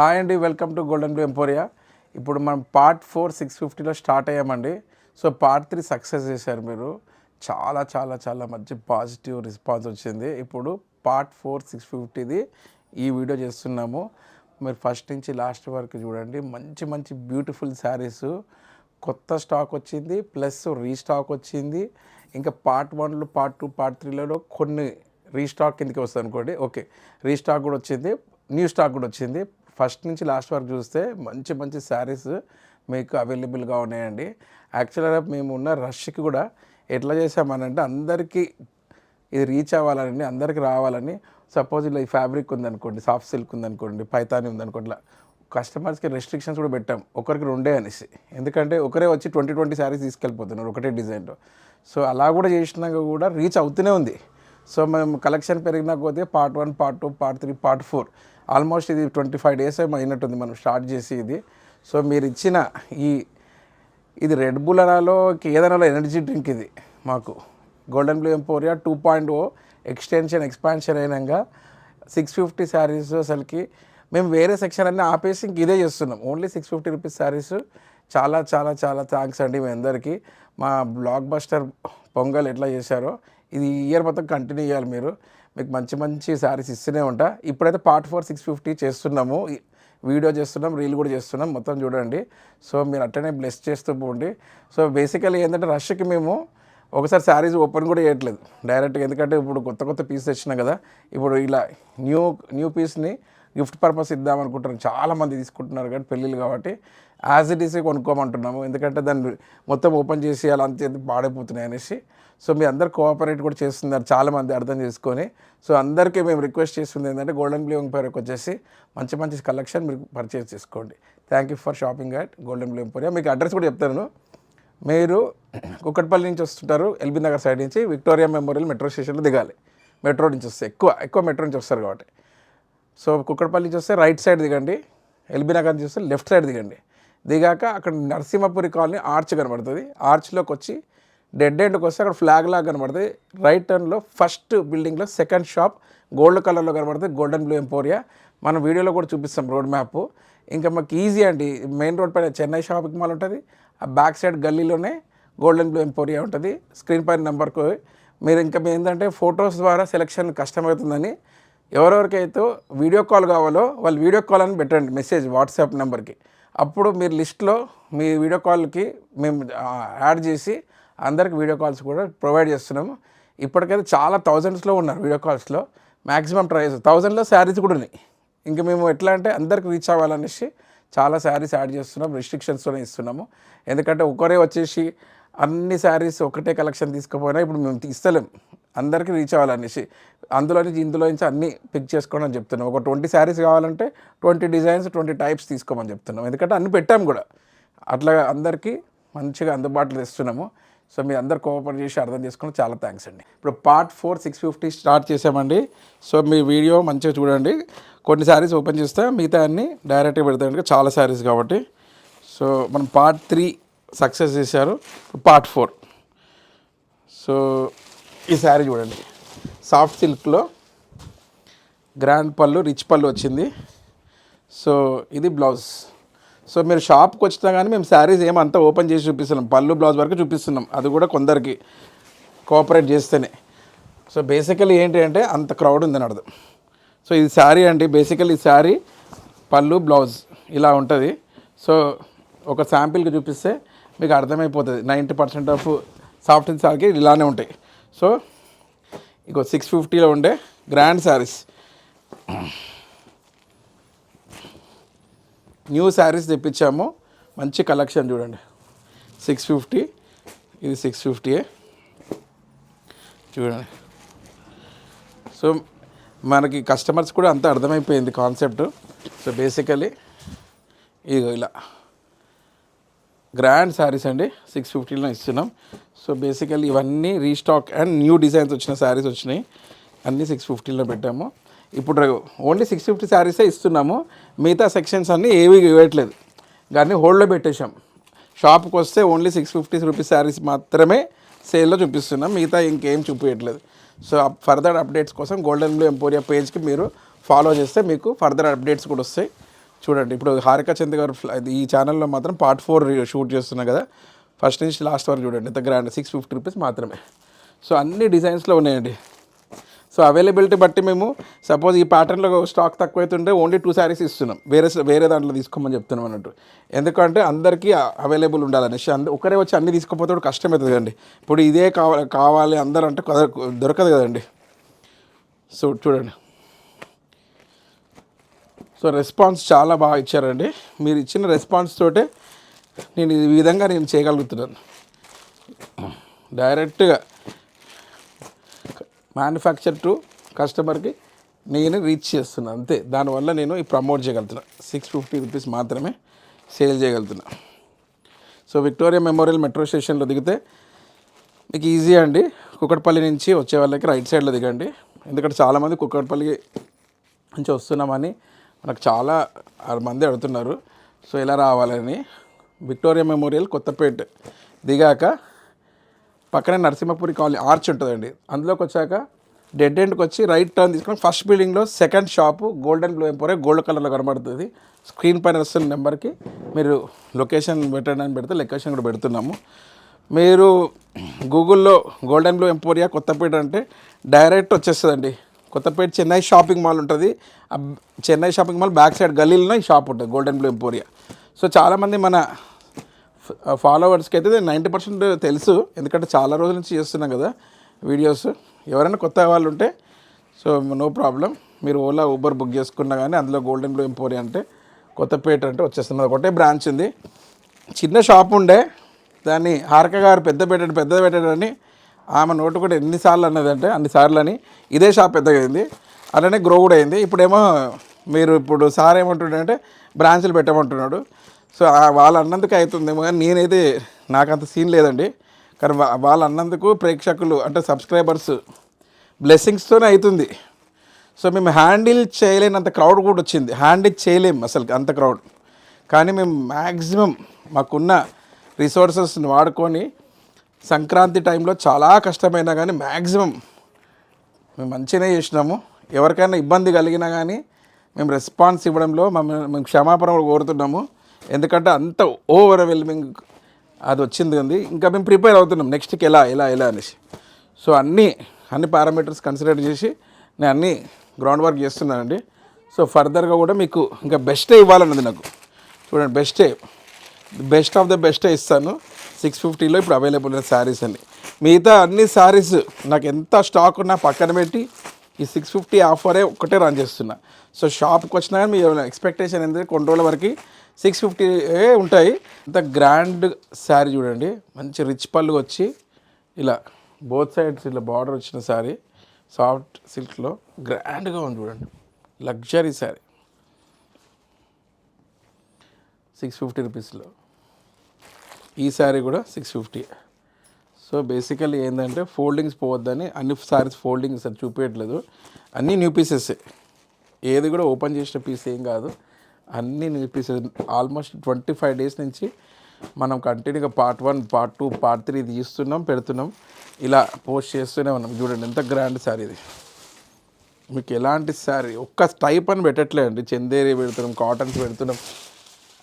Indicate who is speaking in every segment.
Speaker 1: Hi అండి welcome to Golden Blue Emporia ఇప్పుడు మనం పార్ట్ ఫోర్ సిక్స్ ఫిఫ్టీలో స్టార్ట్ అయ్యామండి. సో పార్ట్ త్రీ సక్సెస్ చేశారు మీరు. చాలా చాలా చాలా మంచి పాజిటివ్ రెస్పాన్స్ వచ్చింది. ఇప్పుడు పార్ట్ ఫోర్ సిక్స్ ఫిఫ్టీది ఈ వీడియో చేస్తున్నాము. మీరు ఫస్ట్ నుంచి లాస్ట్ వరకు చూడండి. మంచి మంచి బ్యూటిఫుల్ శారీస్ కొత్త స్టాక్ వచ్చింది ప్లస్ రీస్టాక్ వచ్చింది. ఇంకా పార్ట్ వన్లో పార్ట్ టూ పార్ట్ త్రీలలో కొన్ని రీస్టాక్ కిందకి వస్తుంది అనుకోండి. ఓకే రీస్టాక్ కూడా వచ్చింది. న్యూ స్టాక్ కూడా వచ్చింది. ఫస్ట్ నుంచి లాస్ట్ వరకు చూస్తే మంచి మంచి శారీస్ మీకు అవైలబుల్గా ఉన్నాయండి. యాక్చువల్గా మేము ఉన్న రష్కి కూడా ఎట్లా చేసామనంటే అందరికీ ఇది రీచ్ అవ్వాలని అందరికీ రావాలని. సపోజ్ ఇలా ఈ ఫ్యాబ్రిక్ ఉందనుకోండి సాఫ్ట్ సిల్క్ ఉందనుకోండి పైతాని ఉందనుకోండి ఇలా కస్టమర్స్కి రెస్ట్రిక్షన్స్ కూడా పెట్టాం ఒకరికి రెండే అనేసి. ఎందుకంటే ఒకరే వచ్చి ట్వంటీ ట్వంటీ శారీస్ తీసుకెళ్ళిపోతున్నారు ఒకటే డిజైన్లో. సో అలా కూడా చేసినాక కూడా రీచ్ అవుతూనే ఉంది. సో మేము కలెక్షన్ పెరిగినా పోతే part one part two part three part four almost ఇది ట్వంటీ ఫైవ్ డేస్ అయినట్టుంది. మనం స్టార్ట్ చేసి ఇది. సో మీరు ఇచ్చిన ఈ ఇది రెడ్ బుల్ అనాలో ఏదైనా ఎనర్జీ డ్రింక్ ఇది మాకు. Golden Blue Emporia two point O extension expansion అయినాక సిక్స్ ఫిఫ్టీ శారీస్ అసలుకి మేము వేరే సెక్షన్ అన్నీ ఆపేసి ఇంక ఇదే చేస్తున్నాం. Only six fifty rupees saris చాలా చాలా చాలా థ్యాంక్స్ అండి మీ అందరికీ. మా బ్లాక్ బస్టర్ పొంగల్ ఎట్లా చేశారో ఇది ఇయర్ మొత్తం కంటిన్యూ చేయాలి మీరు. మీకు మంచి మంచి శారీస్ ఇస్తూనే ఉంటా. ఇప్పుడైతే పార్ట్ ఫోర్ సిక్స్ ఫిఫ్టీ చేస్తున్నాము. వీడియో చేస్తున్నాం రీల్ కూడా చేస్తున్నాం. మొత్తం చూడండి. సో మీరు అట్టనే బ్లెస్ చేస్తూ పోండి. సో బేసికలీ ఏంటంటే రష్కి మేము ఒకసారి శారీస్ ఓపెన్ కూడా చేయట్లేదు. డైరెక్ట్గా ఎందుకంటే ఇప్పుడు కొత్త కొత్త పీస్ తెచ్చినాం కదా ఇప్పుడు ఇలా న్యూ న్యూ పీస్ని గిఫ్ట్ పర్పస్ ఇద్దాం అనుకుంటున్నాం చాలా మంది తీసుకుంటున్నారు కానీ పెళ్ళిళ్ళు కాబట్టి. యాజ్ ఇట్ ఈస్ కొనుక్కోమంటున్నాము. ఎందుకంటే దాన్ని మొత్తం ఓపెన్ చేసి అలా అంతే పాడైపోతున్నాయి అనేసి. సో మీ అందరు కోఆపరేట్ కూడా చేస్తున్నారు చాలామంది అర్థం చేసుకొని. సో అందరికీ మేము రిక్వెస్ట్ చేస్తుంది ఏంటంటే గోల్డెన్ బ్లూ పేరుకి వచ్చేసి మంచి మంచి కలెక్షన్ మీరు పర్చేస్ చేసుకోండి. Thank you for shopping at Golden Blue Emporia మీకు అడ్రస్ కూడా చెప్తాను మీరు కుక్కట్పల్లి నుంచి వస్తుంటారు ఎల్బీ నగర్ సైడ్ నుంచి విక్టోరియా మెమోరియల్ మెట్రో స్టేషన్లో దిగాలి. మెట్రో నుంచి వస్తే ఎక్కువ ఎక్కువ మెట్రో నుంచి వస్తారు కాబట్టి. సో కుక్కడపల్లి నుంచి వస్తే రైట్ సైడ్ దిగండి ఎల్బీ నగర్ నుంచి వస్తే లెఫ్ట్ సైడ్ దిగండి. దిగాక అక్కడ నరసింహపురి కాలనీ ఆర్చ్ కనబడుతుంది. ఆర్చ్లోకి వచ్చి డెడ్ ఎండ్కి వస్తే అక్కడ ఫ్లాగ్ లాగా కనబడుతుంది రైట్ టర్న్లో ఫస్ట్ బిల్డింగ్లో సెకండ్ షాప్ గోల్డ్ కలర్లో కనబడుతుంది గోల్డెన్ బ్లూ ఎంపోరియా మనం వీడియోలో కూడా చూపిస్తాం రోడ్ మ్యాప్ ఇంకా మాకు ఈజీ అండి. మెయిన్ రోడ్ పైన చెన్నై షాపింగ్ మాల్ ఉంటుంది. ఆ బ్యాక్ సైడ్ గల్లీలోనే గోల్డెన్ బ్లూ ఎంపోరియా ఉంటుంది. స్క్రీన్ పైన నెంబర్కు మీరు ఇంకా మీ ఏంటంటే ఫొటోస్ ద్వారా సెలెక్షన్ కష్టమవుతుందని ఎవరెవరికైతే వీడియో కాల్ కావాలో వాళ్ళు వీడియో కాల్ అని పెట్టండి. మెసేజ్ వాట్సాప్ నెంబర్కి అప్పుడు మీరు లిస్ట్లో మీ వీడియో కాల్కి మేము యాడ్ చేసి అందరికి వీడియో కాల్స్ కూడా ప్రొవైడ్ చేస్తున్నాము. ఇప్పటికైతే చాలా థౌజండ్స్లో ఉన్నారు వీడియో కాల్స్లో. మ్యాక్సిమం ప్రైస్ థౌజండ్లో శారీస్ కూడా ఉన్నాయి. ఇంకా మేము ఎట్లా అంటే అందరికి రీచ్ అవ్వాలనేసి చాలా శారీస్ యాడ్ చేస్తున్నాం. రిస్ట్రిక్షన్స్తోనే ఇస్తున్నాము. ఎందుకంటే ఒకరే వచ్చేసి అన్ని శారీస్ ఒకటే కలెక్షన్ తీసుకుపోయినా ఇప్పుడు మేము ఇస్తలేం అందరికీ రీచ్ అవ్వాలనేసి. అందులో నుంచి ఇందులో నుంచి అన్నీ పిక్ చేసుకోమని చెప్తున్నాం. ఒక ట్వంటీ శారీస్ కావాలంటే ట్వంటీ డిజైన్స్ ట్వంటీ టైప్స్ తీసుకోమని చెప్తున్నాం. ఎందుకంటే అన్ని పెట్టాము కూడా. అట్లా అందరికీ మంచిగా అందుబాటులో ఇస్తున్నాము సో మీ అందరు కోఆపరేట్ చేసి అర్థం చేసుకుని చాలా థ్యాంక్స్ అండి. ఇప్పుడు part four six fifty start చేసామండి. సో మీ వీడియో మంచిగా చూడండి. కొన్ని శారీస్ ఓపెన్ చేస్తే మిగతా అన్ని డైరెక్ట్గా పెడతాం చాలా శారీస్ కాబట్టి. సో మనం పార్ట్ త్రీ సక్సెస్ చేశారు. పార్ట్ ఫోర్ సో ఈ శారీ చూడండి. సాఫ్ట్ సిల్క్లో గ్రాండ్ పళ్ళు రిచ్ పళ్ళు వచ్చింది. సో ఇది బ్లౌజ్ సో మీరు షాప్కి వచ్చినా కానీ మేము శారీస్ ఏమంతా ఓపెన్ చేసి చూపిస్తున్నాం. పళ్ళు బ్లౌజ్ వరకు చూపిస్తున్నాం. అది కూడా కొందరికి కోఆపరేట్ చేస్తేనే. సో బేసికలీ ఏంటి అంటే అంత క్రౌడ్ ఉందని అర్థం సో ఇది శారీ అండి. బేసికలీ ఈ శారీ పళ్ళు బ్లౌజ్ ఇలా ఉంటుంది. సో ఒక శాంపిల్కి చూపిస్తే మీకు అర్థమైపోతుంది. నైంటీ పర్సెంట్ ఆఫ్ సాఫ్ట్ శారీకి ఇలానే ఉంటాయి. సో ఇగో సిక్స్ ఫిఫ్టీలో ఉండే గ్రాండ్ శారీస్ న్యూ శారీస్ తెప్పించాము. మంచి కలెక్షన్ చూడండి. సిక్స్ ఫిఫ్టీ ఇది సిక్స్ ఫిఫ్టీయే చూడండి. సో మనకి కస్టమర్స్ కూడా అంత అర్థమైపోయింది కాన్సెప్ట్ సో బేసికలీ ఇదిగో ఇలా. గ్రాండ్ శారీస్ అండి. సిక్స్ ఫిఫ్టీలో ఇస్తున్నాం. సో బేసికల్లీ ఇవన్నీ రీస్టాక్ అండ్ న్యూ డిజైన్స్ వచ్చిన శారీస్ వచ్చినాయి. అన్నీ సిక్స్ ఫిఫ్టీలో పెట్టాము. ఇప్పుడు ఓన్లీ సిక్స్ ఫిఫ్టీ శారీసే ఇస్తున్నాము. మిగతా సెక్షన్స్ అన్నీ ఏవి ఇవ్వట్లేదు. కానీ హోల్డ్లో పెట్టేశాం. షాప్కి వస్తే only six fifty rupees saris మాత్రమే సేల్లో చూపిస్తున్నాం. మిగతా ఇంకేం చూపించట్లేదు సో ఫర్దర్ అప్డేట్స్ కోసం గోల్డెన్ బ్లూ ఎంపోరియా పేజ్కి మీరు ఫాలో చేస్తే మీకు ఫర్దర్ అప్డేట్స్ కూడా వస్తాయి. చూడండి ఇప్పుడు హారిక చంద్ గారు ఈ ఛానల్లో మాత్రం పార్ట్ ఫోర్ షూట్ చేస్తున్నాం కదా. ఫస్ట్ నుంచి లాస్ట్ వరకు చూడండి ఇంత గ్రాండ్ సిక్స్ ఫిఫ్టీ రూపీస్ మాత్రమే. సో అన్ని డిజైన్స్లో ఉన్నాయండి. సో అవైలబిలిటీ బట్టి మేము సపోజ్ ఈ ప్యాటర్న్లో స్టాక్ తక్కువైతుంటే ఓన్లీ టూ శారీస్ ఇస్తున్నాం. వేరే వేరే దాంట్లో తీసుకోమని చెప్తున్నాం అన్నట్టు. ఎందుకంటే అందరికీ అవైలబుల్ ఉండాలనేసి అందరు ఒకరే వచ్చి అన్ని తీసుకుపోతే కూడా కష్టమవుతుంది కదండి. ఇప్పుడు ఇదే కావాలి కావాలి అందరూ అంటే దొరకదు కదండి. సో చూడండి. సో రెస్పాన్స్ చాలా బాగా ఇచ్చారండి. మీరు ఇచ్చిన రెస్పాన్స్ తోటే నేను ఈ విధంగా నేను చేయగలుగుతున్నాను. డైరెక్ట్గా మ్యానుఫ్యాక్చర్ టు కస్టమర్కి నేను రీచ్ చేస్తున్నాను అంతే. దానివల్ల నేను ఈ ప్రమోట్ చేయగలుగుతున్నా. సిక్స్ ఫిఫ్టీ రూపీస్ మాత్రమే సేల్ చేయగలుగుతున్నా. సో విక్టోరియా మెమోరియల్ మెట్రో స్టేషన్లో దిగితే మీకు ఈజీ అండి. కుక్కట్పల్లి నుంచి వచ్చే వాళ్ళకి రైట్ సైడ్లో దిగండి. ఎందుకంటే చాలామంది కుక్కట్పల్లి నుంచి వస్తున్నామని మనకు చాలా మంది అడుగుతున్నారు. సో ఎలా రావాలని విక్టోరియా మెమోరియల్ కొత్తపేట దిగాక పక్కనే నరసింహపురి కాలనీ ఆర్చ్ ఉంటుందండి. అందులోకి వచ్చాక డెడ్ ఎండ్కి వచ్చి రైట్ టర్న్ తీసుకొని ఫస్ట్ బిల్డింగ్లో second shop Golden Blue Emporia gold కలర్లో కనబడుతుంది. స్క్రీన్ పైన వస్తున్న నెంబర్కి మీరు లొకేషన్ పెట్టడానికి పెడితే లొకేషన్ కూడా పెడుతున్నాము. మీరు గూగుల్లో గోల్డెన్ బ్లూ ఎంపోరియా కొత్తపేట అంటే డైరెక్ట్ వచ్చేస్తుందండి. కొత్తపేట చెన్నై షాపింగ్ మాల్ ఉంటుంది. Chennai shopping mall back side గల్లీలో ఈ షాప్ ఉంటుంది గోల్డెన్ బ్లూ ఎంపోరియా సో చాలామంది మన ఫాలోవర్స్కి అయితే నైంటీ పర్సెంట్ తెలుసు. ఎందుకంటే చాలా రోజుల నుంచి చేస్తున్నాం కదా వీడియోస్ ఎవరైనా కొత్త వాళ్ళు ఉంటే సో నో ప్రాబ్లం మీరు ఓలా ఊబర్ బుక్ చేసుకున్నా కానీ అందులో గోల్డెన్ బ్లూ ఎంపోరి అంటే కొత్తపేట అంటే వచ్చేస్తుంది ఒకటే బ్రాంచ్ ఉంది. చిన్న షాప్ ఉండే దాన్ని హారక గారు పెద్ద పెట్టాడు పెద్ద పెట్టాడని ఆమె నోటు కూడా ఎన్నిసార్లు అన్నదంటే అన్నిసార్లు అని ఇదే షాప్ పెద్దగా అయింది. అలానే గ్రో కూడా అయింది. ఇప్పుడేమో మీరు ఇప్పుడు సార్ ఏమంటున్నాడంటే బ్రాంచ్లు పెట్టమంటున్నాడు. సో వాళ్ళు అన్నందుకు అవుతుందేమో కానీ నేనైతే నాకు అంత సీన్ లేదండి. కానీ వాళ్ళు అన్నందుకు ప్రేక్షకులు అంటే సబ్స్క్రైబర్స్ బ్లెస్సింగ్స్తోనే అవుతుంది. సో మేము హ్యాండిల్ చేయలేనంత క్రౌడ్ కూడా వచ్చింది. హ్యాండిల్ చేయలేము అసలు అంత క్రౌడ్. కానీ మేము మ్యాక్సిమం మాకున్న రిసోర్సెస్ని వాడుకొని సంక్రాంతి టైంలో చాలా కష్టమైనా కానీ మ్యాక్సిమం మేము మంచిగానే చేసినాము. ఎవరికైనా ఇబ్బంది కలిగినా కానీ మేము రెస్పాన్స్ ఇవ్వడంలో మమ్మల్ని మేము క్షమాపణ కోరుతున్నాము. ఎందుకంటే అంత ఓవర్వెల్మింగ్ అది వచ్చింది ఉంది. ఇంకా మేము ప్రిపేర్ అవుతున్నాం. నెక్స్ట్కి ఎలా ఎలా ఎలా అనేసి. సో అన్నీ అన్ని పారామీటర్స్ కన్సిడర్ చేసి నేను అన్నీ గ్రౌండ్ వర్క్ చేస్తున్నానండి. సో ఫర్దర్గా కూడా మీకు ఇంకా బెస్టే ఇవ్వాలన్నది నాకు. చూడండి బెస్టే బెస్ట్ ఆఫ్ ద బెస్టే ఇస్తాను. సిక్స్ ఫిఫ్టీలో ఇప్పుడు అవైలబుల్ ఉన్న శారీస్ అండి మిగతా అన్ని శారీస్ నాకు ఎంత స్టాక్ ఉన్నా పక్కన పెట్టి ఈ సిక్స్ ఫిఫ్టీ ఆఫరే ఒక్కటే రన్ చేస్తున్నా. సో షాప్కి వచ్చినా కానీ మీ ఎక్స్పెక్టేషన్ ఏంటంటే కొన్ని రోజుల వరకు సిక్స్ ఫిఫ్టీ ఉంటాయి. ఇంత గ్రాండ్ శారీ చూడండి. మంచి రిచ్ పళ్ళు వచ్చి ఇలా బోత్ సైడ్స్ ఇలా బార్డర్ వచ్చిన శారీ. సాఫ్ట్ సిల్క్లో గ్రాండ్గా ఉంది చూడండి. లగ్జరీ శారీ. సిక్స్ ఫిఫ్టీ రూపీస్లో. ఈ శారీ కూడా సిక్స్ ఫిఫ్టీ. సో బేసికల్లీ ఏంటంటే ఫోల్డింగ్స్ పోవద్దని అన్ని శారీస్ ఫోల్డింగ్స్ అది చూపించట్లేదు అన్నీ న్యూ పీసెస్ ఏది కూడా ఓపెన్ చేసిన పీస్ ఏం కాదు. అన్నీ నేర్పిస్తుంది ఆల్మోస్ట్ ట్వంటీ ఫైవ్ డేస్ నుంచి మనం కంటిన్యూగా part one part two part three తీస్తున్నాం పెడుతున్నాం. ఇలా పోస్ట్ చేస్తూనే ఉన్నాం. చూడండి ఎంత గ్రాండ్ శారీ ఇది. మీకు ఎలాంటి శారీ ఒక్క టైప్ అని పెట్టట్లేదండి. చందేరి పెడుతున్నాం కాటన్స్ పెడుతున్నాం.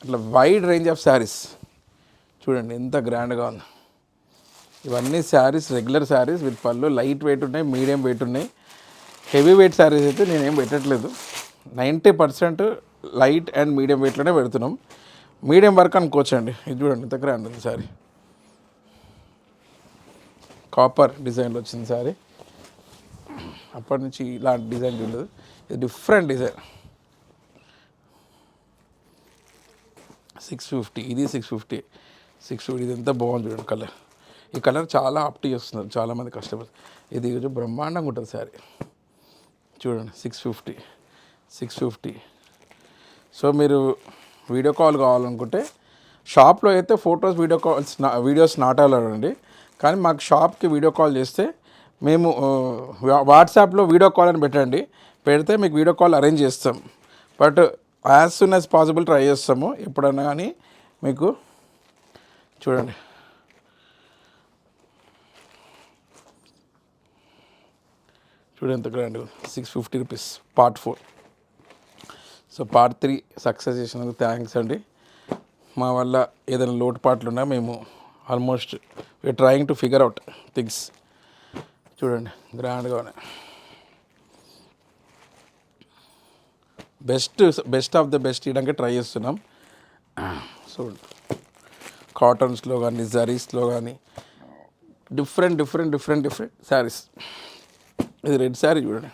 Speaker 1: అట్లా వైడ్ రేంజ్ ఆఫ్ శారీస్ చూడండి ఎంత గ్రాండ్గా ఉంది. ఇవన్నీ శారీస్ రెగ్యులర్ శారీస్ విత్ పళ్ళు లైట్ వెయిట్ ఉన్నాయి మీడియం వెయిట్ ఉన్నాయి. హెవీ వెయిట్ శారీస్ అయితే నేనేం పెట్టట్లేదు. Ninety percent light and medium వెయిట్లోనే పెడుతున్నాం. మీడియం వర్క్ అనుకోవచ్చండి ఇది చూడండి దగ్గర అండి ఉంది కాపర్ డిజైన్లో వచ్చింది సారీ. అప్పటి నుంచి ఇలాంటి డిజైన్ చూడలేదు. ఇది డిఫరెంట్ డిజైన్. సిక్స్ ఫిఫ్టీ ఇది సిక్స్ ఫిఫ్టీ సిక్స్ ఫిఫ్టీ ఇది ఎంత బాగుంది చూడండి కలర్ ఈ కలర్ చాలా ఆప్టి చేస్తున్నారు చాలామంది కస్టమర్స్ ఇది బ్రహ్మాండంగా ఉంటుంది సారీ. చూడండి six fifty six fifty so మీరు వీడియో కాల్ కావాలనుకుంటే షాప్లో అయితే photos video calls videos not allowed అండి. కానీ మాకు షాప్కి వీడియో కాల్ చేస్తే మేము వాట్సాప్లో వీడియో కాల్ అని పెట్టండి. పెడితే మీకు వీడియో కాల్ అరేంజ్ చేస్తాం. But as soon as possible try చేస్తాము. ఎప్పుడన్నా కానీ మీకు చూడండి. చూడండి ఎంత grand six fifty rupees part four. So part three success చేసినందుకు థ్యాంక్స్ అండి. మా వల్ల ఏదైనా లోటుపాట్లు ఉన్నా మేము almost we're trying to figure out things చూడండి గ్రాండ్గా ఉన్నాయి best best of the best ఇవ్వడానికి ట్రై చేస్తున్నాం. సో కాటన్స్లో కానీ జరీస్లో కానీ different different different different saris ఇది రెడ్ శారీ చూడండి.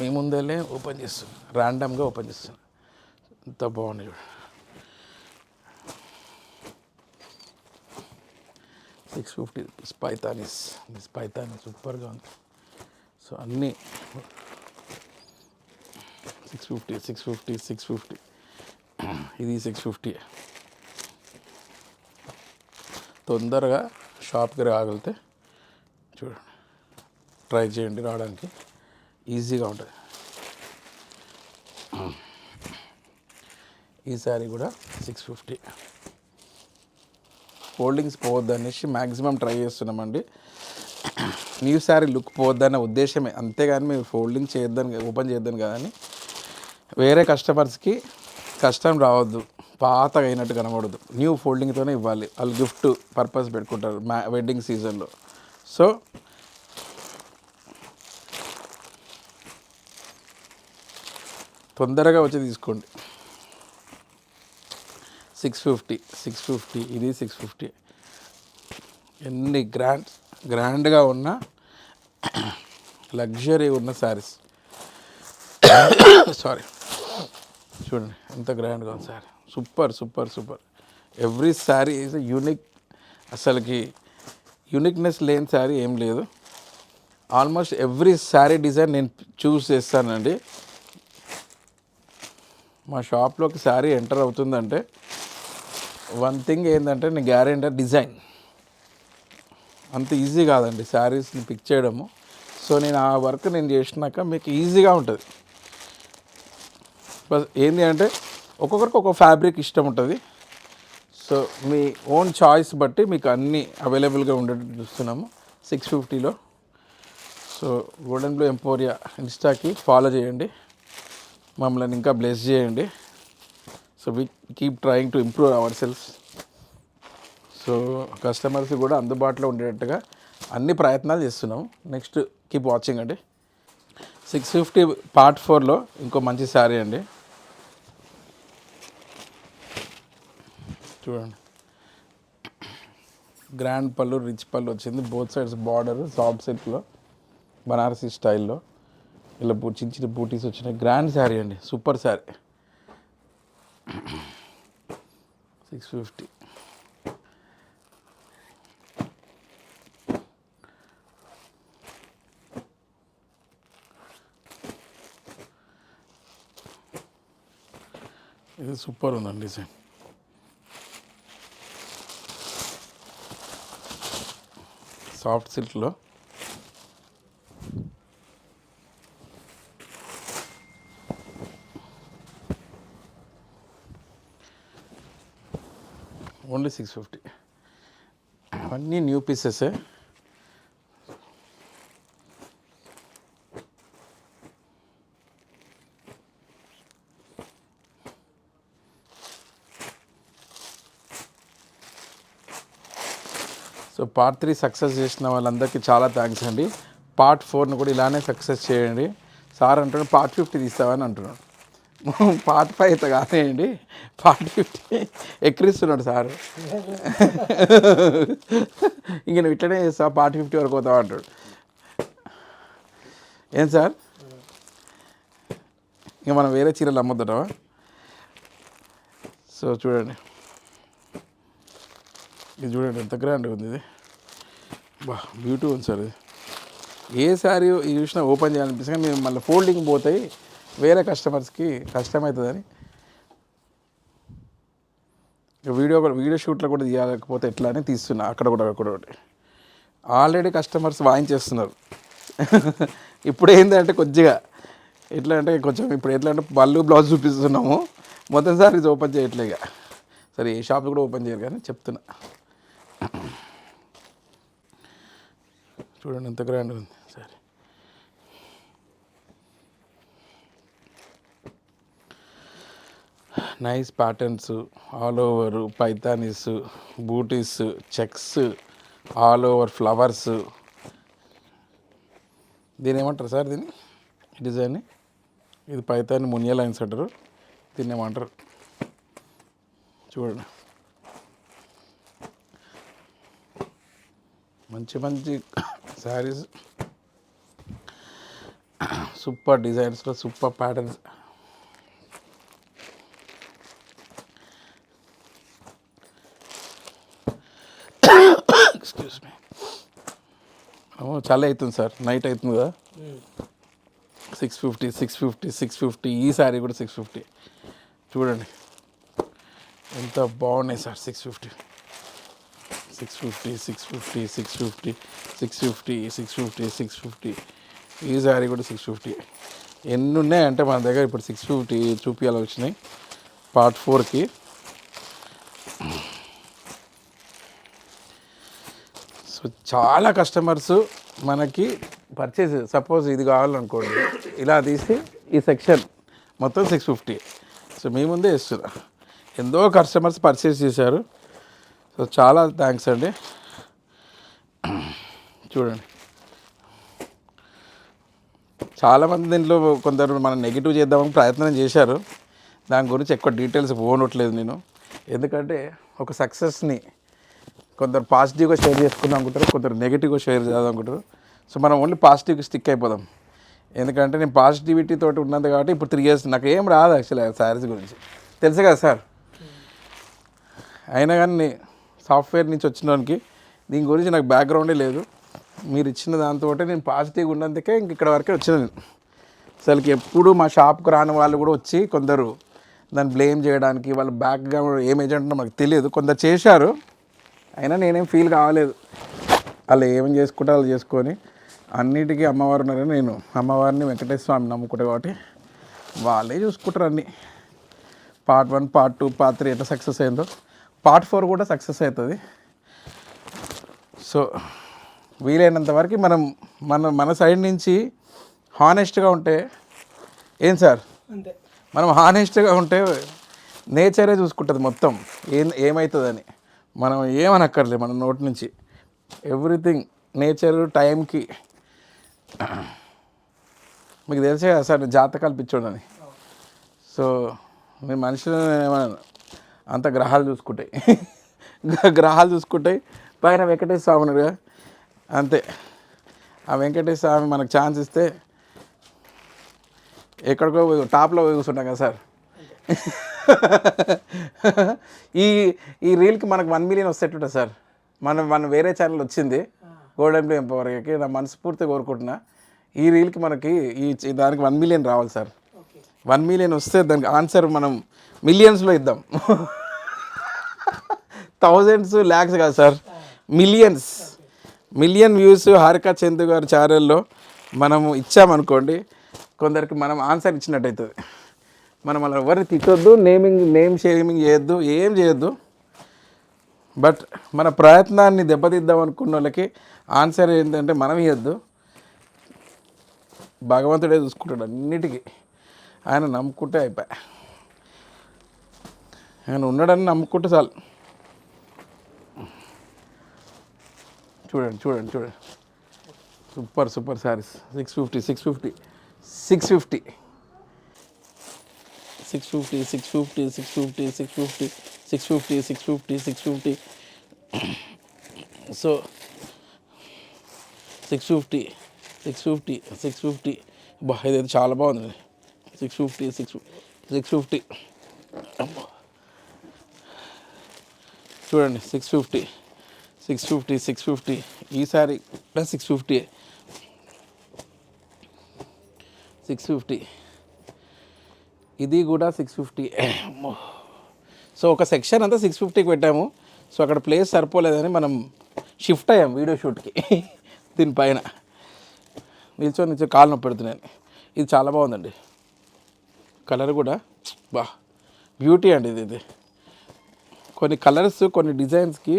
Speaker 1: మీ ముందరే ఓపెన్ చేస్తున్నాం. ర్యాండమ్గా ఓపెన్ చేస్తున్నాం. ఎంత బాగుంది చూడండి six fifty rupees Paithanis. This Paithani సూపర్గా ఉంది. సో అన్నీ six fifty six fifty six fifty ఇది సిక్స్ ఫిఫ్టీ తొందరగా షాప్కి రాగలిగితే చూడండి ట్రై చేయండి రావడానికి. ఈజీగా ఉంటుంది. ఈ శారీ కూడా సిక్స్ ఫిఫ్టీ. ఫోల్డింగ్స్ పోవద్దు అనేసి మ్యాక్సిమం ట్రై చేస్తున్నామండి. న్యూ శారీ లుక్ పోవద్దన్న ఉద్దేశమే. అంతేగాని మేము ఫోల్డింగ్ చేయొద్దని ఓపెన్ చేద్దాం కాదని వేరే కస్టమర్స్కి కష్టం రావద్దు. పాత అయినట్టు కనబడదు. న్యూ ఫోల్డింగ్తోనే ఇవ్వాలి. వాళ్ళు గిఫ్ట్ పర్పస్ పెట్టుకుంటారు మ్యా వెడ్డింగ్ సీజన్లో. సో తొందరగా వచ్చి తీసుకోండి. సిక్స్ ఫిఫ్టీ సిక్స్ ఫిఫ్టీ ఇది సిక్స్ ఫిఫ్టీ ఎన్ని గ్రాండ్ గ్రాండ్గా ఉన్న లగ్జరీ ఉన్న శారీస్ సారీ చూడండి ఎంత గ్రాండ్గా ఉంది sari super super super every sari is unique అసలుకి యూనిక్నెస్ లేని శారీ ఏం లేదు. ఆల్మోస్ట్ ఎవ్రీ శారీ డిజైన్ నేను చూస్ చేస్తానండి. మా షాప్లోకి శారీ ఎంటర్ అవుతుందంటే వన్ థింగ్ ఏంటంటే నేను గ్యారెంటీ డిజైన్. అంత ఈజీ కాదండి శారీస్ని పిక్ చేయడము. సో నేను ఆ వర్క్ నేను చేసినాక మీకు ఈజీగా ఉంటుంది. ఏంటి అంటే ఒక్కొక్కరికి ఒక్కొక్క ఫ్యాబ్రిక్ ఇష్టం ఉంటుంది. సో మీ ఓన్ చాయిస్ బట్టి మీకు అన్నీ అవైలబుల్గా ఉండేటట్టు చూస్తున్నాము. సిక్స్ ఫిఫ్టీలో. సో గోల్డెన్ బ్లూ ఎంపోరియా ఇన్స్టాకి ఫాలో చేయండి. మమ్మల్ని ఇంకా బ్లెస్ చేయండి. So we keep trying to improve our self so customers కూడా అందుబాటులో ఉండేటట్టుగా అన్ని ప్రయత్నాలు చేస్తున్నాం. నెక్స్ట్ కీప్ వాచింగ్ అండి. సిక్స్ ఫిఫ్టీ పార్ట్ ఫోర్లో ఇంకో మంచి శారీ అండి. చూడండి. గ్రాండ్ పళ్ళు రిచ్ పళ్ళు వచ్చింది. బోత్ సైడ్స్ బార్డర్ సాఫ్ట్ సెట్లో బనారసీ స్టైల్లో ఇలా బూ- చిన్న చిన్న బూటీస్ వచ్చినాయి. గ్రాండ్ శారీ అండి. సూపర్ శారీ సిక్స్ ఫిఫ్టీ ఇది సూపర్ ఉందండి డిజైన్ సాఫ్ట్ సిల్క్లో ఓన్లీ సిక్స్ ఫిఫ్టీ. అవన్నీ new pieces. So part three success చేసిన వాళ్ళందరికీ చాలా థ్యాంక్స్ అండి. పార్ట్ ఫోర్ని కూడా ఇలానే సక్సెస్ చేయండి. సార్ అంటున్నాడు పార్ట్ ఫిఫ్టీ తీస్తావని అంటున్నాడు. పార్ట్ ఫైవ్ అయితే కాదేయండి పార్ట్ ఫిఫ్టీ ఎక్కిరిస్తున్నాడు సార్? ఇంక నువ్వు ఇట్లనే చేస్తావు? పార్ట్ ఫిఫ్టీ వరకు పోతావు అంటాడు. ఏం సార్? ఇంక మనం వేరే చీరలు అమ్ముతుంటావా సో చూడండి. ఇది చూడండి ఎంత గ్రాండ్ ఉంది ఇది. బా బ్యూటీ ఉంది సార్ ఇది. ఏ శారీ ఇది చూసినా ఓపెన్ చేయాలనిపిస్తుంది మేము మళ్ళీ ఫోల్డింగ్ పోతాయి. వేరే కస్టమర్స్కి కష్టమవుతుందని ఇక వీడియో కూడా వీడియో షూట్లో కూడా తీయలేకపోతే ఎట్లా అని తీస్తున్నా అక్కడ కూడా అక్కడ ఒకటి ఆల్రెడీ కస్టమర్స్ వాయించేస్తున్నారు. ఇప్పుడు ఏంటంటే కొద్దిగా ఎట్లా అంటే కొంచెం ఇప్పుడు ఎట్లా అంటే బల్లు బ్లౌజ్ చూపిస్తున్నాము. మొదటిసారి ఇది ఓపెన్ చేయట్లేగా సరే ఏ షాప్ కూడా ఓపెన్ చేయరు కానీ చెప్తున్నా. చూడండి ఎంత గ్రాండ్ ఉంది సరే nice patterns all over Paithanis బూటీస్ చెక్స్ ఆల్ ఓవర్ ఫ్లవర్స్ దీని ఏమంటారు సార్ దీన్ని? డిజైన్ ఇది పైతాని మునియా లైన్స్ అంటారు. దీన్ని ఏమంటారు? చూడండి. మంచి మంచి శారీస్ సూపర్ డిజైన్స్లో సూపర్ ప్యాటర్న్స్ ఎక్స్క్యూస్ మీ చాలా అవుతుంది సార్. నైట్ అవుతుంది కదా. Six fifty six fifty six fifty ఈ శారీ కూడా సిక్స్ ఫిఫ్టీ చూడండి. ఎంత బాగున్నాయి sir six fifty six fifty six fifty six fifty six fifty six fifty six fifty ఈ శారీ కూడా సిక్స్ ఫిఫ్టీ ఎన్ని ఉన్నాయంటే మన దగ్గర ఇప్పుడు సిక్స్ ఫిఫ్టీ చూపించాలి వచ్చినాయి. పార్ట్ ఫోర్కి సో చాలా కస్టమర్స్ మనకి పర్చేస్ సపోజ్ ఇది కావాలనుకోండి ఇలా తీసి ఈ సెక్షన్ మొత్తం సిక్స్ ఫిఫ్టీ సో మీ ముందే ఇస్తున్నా. ఎంతో కస్టమర్స్ పర్చేస్ చేశారు. సో చాలా థ్యాంక్స్ అండి. చూడండి. చాలామంది దీంట్లో కొందరు మనం నెగిటివ్ చేద్దామని ప్రయత్నం చేశారు. దాని గురించి ఎక్కువ డీటెయిల్స్ పోనట్లేదు నేను. ఎందుకంటే ఒక సక్సెస్ని కొందరు పాజిటివ్గా షేర్ చేసుకుందాం అనుకుంటారు కొందరు నెగిటివ్గా షేర్ చేద్దాం అనుకుంటారు. సో మనం ఓన్లీ పాజిటివ్కి స్టిక్ అయిపోదాం. ఎందుకంటే నేను పాజిటివిటీ తోటి ఉన్నది కాబట్టి ఇప్పుడు త్రీ ఇయర్స్ నాకు ఏం రాదు యాక్చువల్లీ శారీస్ గురించి. తెలుసు కదా సార్? అయినా కానీ సాఫ్ట్వేర్ నుంచి వచ్చినోనికి దీని గురించి నాకు బ్యాక్గ్రౌండే లేదు. మీరు ఇచ్చిన దాంతో నేను పాజిటివ్గా ఉన్నందుకే ఇంక ఇక్కడ వరకే వచ్చిన నేను. అసలుకి ఎప్పుడు మా షాప్కి రాని వాళ్ళు కూడా వచ్చి కొందరు దాన్ని బ్లేమ్ చేయడానికి వాళ్ళ బ్యాక్గ్రౌండ్ ఏం ఏజెంట్ మాకు తెలియదు. కొందరు చేశారు అయినా నేనేం ఫీల్ కావలేదు. వాళ్ళు ఏం చేసుకుంటే వాళ్ళు చేసుకొని అన్నిటికీ అమ్మవారు ఉన్నారని నేను అమ్మవారిని వెంకటేశ్వర స్వామి నమ్ముకుంటా కాబట్టి వాళ్ళే చూసుకుంటారు అన్నీ. Part one part two part three ఎట్లా సక్సెస్ అయిందో. పార్ట్ ఫోర్ కూడా సక్సెస్ అవుతుంది. సో వీలైనంత వరకు మనం మన మన సైడ్ నుంచి హానెస్ట్గా ఉంటే ఏం సార్ మనం హానెస్ట్గా ఉంటే నేచరే చూసుకుంటుంది మొత్తం. ఏం ఏమవుతుందని మనం ఏమనక్కర్లేదు మన నోటి నుంచి. ఎవ్రీథింగ్ నేచర్ టైంకి మీకు తెలిసే కదా సార్ జాతకాలు పిచ్చోడని. సో మీ మనుషులు అంత గ్రహాలు చూసుకుంటాయి గ్రహాలు చూసుకుంటాయి పైన వెంకటేశ్వర స్వామి ఉన్నాడు కదా. అంతే. ఆ వెంకటేశ్వర స్వామి మనకు ఛాన్స్ ఇస్తే ఎక్కడికో టాప్లో పోయి కూర్చుంటాం కదా సార్. ఈ ఈ రీల్కి మనకు వన్ మిలియన్ వస్తేటుంటుంది సార్. మనం మన వేరే ఛానల్ వచ్చింది. గోల్డెన్ ప్లే ఎంపవర్కి నా మనస్ఫూర్తిగా కోరుకుంటున్నా. ఈ రీల్కి మనకి ఈ దానికి వన్ మిలియన్ రావాలి సార్. వన్ మిలియన్ వస్తే దానికి ఆన్సర్ మనం మిలియన్స్లో ఇద్దాం. థౌజండ్స్ ల్యాక్స్ కాదు sir. Millions million views Harika Chandu గారి ఛానల్లో మనము ఇచ్చామనుకోండి కొందరికి మనం ఆన్సర్ ఇచ్చినట్టు అవుతుంది మనం అలా ఎవరిని తిట్టొద్దు నేమింగ్ నేమ్ షేమింగ్ చేయొద్దు ఏం చేయొద్దు. బట్ మన ప్రయత్నాన్ని దెబ్బతిద్దాం అనుకున్న వాళ్ళకి ఆన్సర్ ఏంటంటే మనం ఇవ్వద్దు భగవంతుడే చూసుకుంటాడు అన్నిటికీ. ఆయన నమ్ముకుంటే అయిపోయా. ఆయన ఉన్నాడని నమ్ముకుంటే చాలు. చూడండి చూడండి చూడండి. Super super saris six fifty six fifty six fifty six fifty six fifty six fifty six fifty six fifty six fifty six fifty so six fifty six fifty six fifty బా ఇదైతే చాలా బాగుంది six fifty six six fifty చూడండి six fifty six fifty six fifty ఈసారి six fifty six fifty ఇది కూడా six fifty so ఒక section అంతా సిక్స్ ఫిఫ్టీకి పెట్టాము. సో అక్కడ ప్లేస్ సరిపోలేదని మనం షిఫ్ట్ అయ్యాం వీడియో షూట్కి దీనిపైన నిల్చొని నిల్చో కాలు నొప్పి పెడుతున్నాను ఇది చాలా బాగుందండి. కలర్ కూడా బా బ్యూటీ అండి ఇది ఇది. కొన్ని కలర్స్ కొన్ని డిజైన్స్కి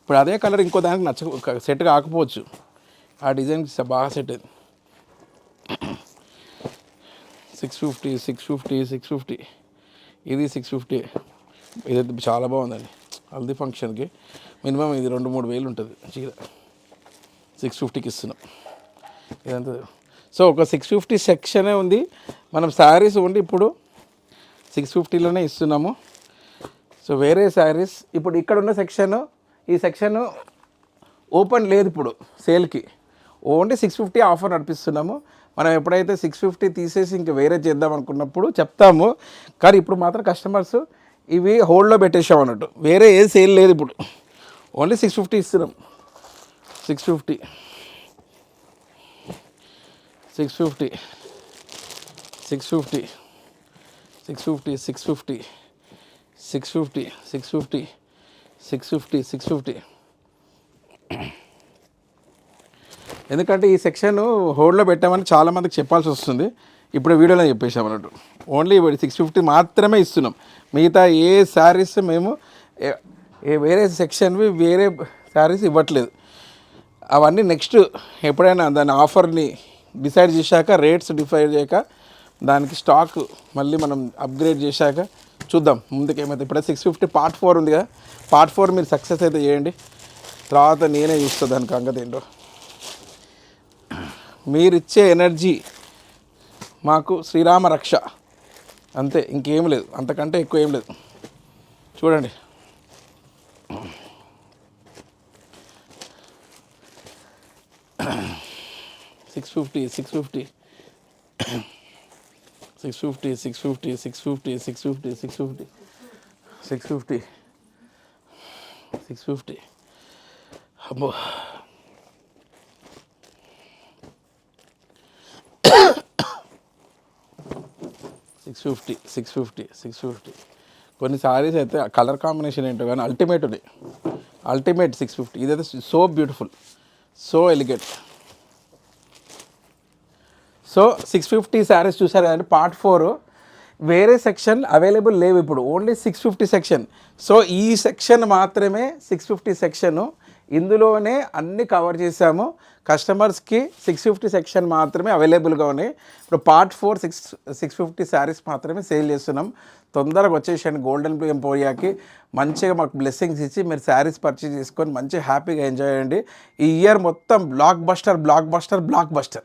Speaker 1: ఇప్పుడు అదే కలర్ ఇంకో దానికి నచ్చ సెట్ కాకపోవచ్చు. ఆ డిజైన్కి బాగా సెట్ అయింది. Six fifty six fifty six fifty ఇది సిక్స్ ఫిఫ్టీ ఇది చాలా బాగుందండి. హల్దీ ఫంక్షన్కి మినిమం ఇది రెండు మూడు వేలు ఉంటుంది చీర. సిక్స్ ఫిఫ్టీకి ఇస్తున్నాం. ఇదంతా. సో ఒక సిక్స్ ఫిఫ్టీ సెక్షనే ఉంది. మనం శారీస్ ఉండి ఇప్పుడు సిక్స్ ఫిఫ్టీలోనే ఇస్తున్నాము. సో వేరే శారీస్ ఇప్పుడు ఇక్కడ ఉన్న సెక్షన్ ఈ సెక్షన్ ఓపెన్ లేదు ఇప్పుడు సేల్కి ఓన్లీ సిక్స్ ఫిఫ్టీ ఆఫర్ నడిపిస్తున్నాము. మనం ఎప్పుడైతే సిక్స్ ఫిఫ్టీ తీసేసి ఇంక వేరే చేద్దాం అనుకున్నప్పుడు చెప్తాము. కానీ ఇప్పుడు మాత్రం కస్టమర్స్ ఇవి హోల్డ్లో పెట్టేసాం అన్నట్టు. వేరే ఏ సేల్ లేదు ఇప్పుడు. ఓన్లీ సిక్స్ ఫిఫ్టీ ఇస్తున్నాం. Six fifty six fifty six fifty six fifty six fifty six fifty six fifty six fifty six fifty ఎందుకంటే ఈ సెక్షన్ హోల్డ్లో పెట్టామని చాలామందికి చెప్పాల్సి వస్తుంది. ఇప్పుడు వీడియోలో చెప్పేసాం అన్నట్టు. ఓన్లీ సిక్స్ ఫిఫ్టీ మాత్రమే ఇస్తున్నాం. మిగతా ఏ శారీస్ మేము ఏ- వేరే సెక్షన్వి వేరే శారీస్ ఇవ్వట్లేదు. అవన్నీ నెక్స్ట్ ఎప్పుడైనా దాని ఆఫర్ని డిసైడ్ చేశాక రేట్స్ డిసైడ్ చేయక దానికి స్టాక్ మళ్ళీ మనం అప్గ్రేడ్ చేశాక చూద్దాం. ముందుకు ఏమైతే ఇప్పుడే సిక్స్ ఫిఫ్టీ పార్ట్ ఫోర్ ఉంది కదా. పార్ట్ ఫోర్ మీరు సక్సెస్ అయితే చేయండి. తర్వాత నేనే చూస్తా దానికి అంగతేంటో మీరిచ్చే ఎనర్జీ మాకు శ్రీరామ రక్ష. అంతే ఇంకేం లేదు. అంతకంటే ఎక్కువ ఏం లేదు. చూడండి. Six fifty six fifty. Six fifty six fifty six fifty six fifty six fifty. Six fifty. Six fifty. అబ్బో. Six fifty six fifty six fifty కొన్ని సారీస్ అయితే కలర్ కాంబినేషన్ ఏంటో కానీ అల్టిమేట్ ఉంది. అల్టిమేట్ సిక్స్ ఫిఫ్టీ ఇదైతే so beautiful so elegant so six fifty saris చూసారు కదండి part four వేరే సెక్షన్ అవైలబుల్ లేవు ఇప్పుడు only six fifty section so ఈ సెక్షన్ మాత్రమే సిక్స్ ఫిఫ్టీ సెక్షను ఇందులోనే అన్ని కవర్ చేసాము కస్టమర్స్కి సిక్స్ ఫిఫ్టీ సెక్షన్ మాత్రమే అవైలబుల్గా ఉన్నాయి. ఇప్పుడు part four six six fifty saris మాత్రమే సేల్ చేస్తున్నాం. తొందరగా వచ్చేసాను గోల్డెన్ ప్లూ ఎంపోరియాకి మంచిగా మాకు బ్లెస్సింగ్స్ ఇచ్చి మీరు శారీస్ పర్చేజ్ చేసుకొని మంచిగా హ్యాపీగా ఎంజాయ్ చేయండి. ఈ ఇయర్ మొత్తం blockbuster blockbuster block buster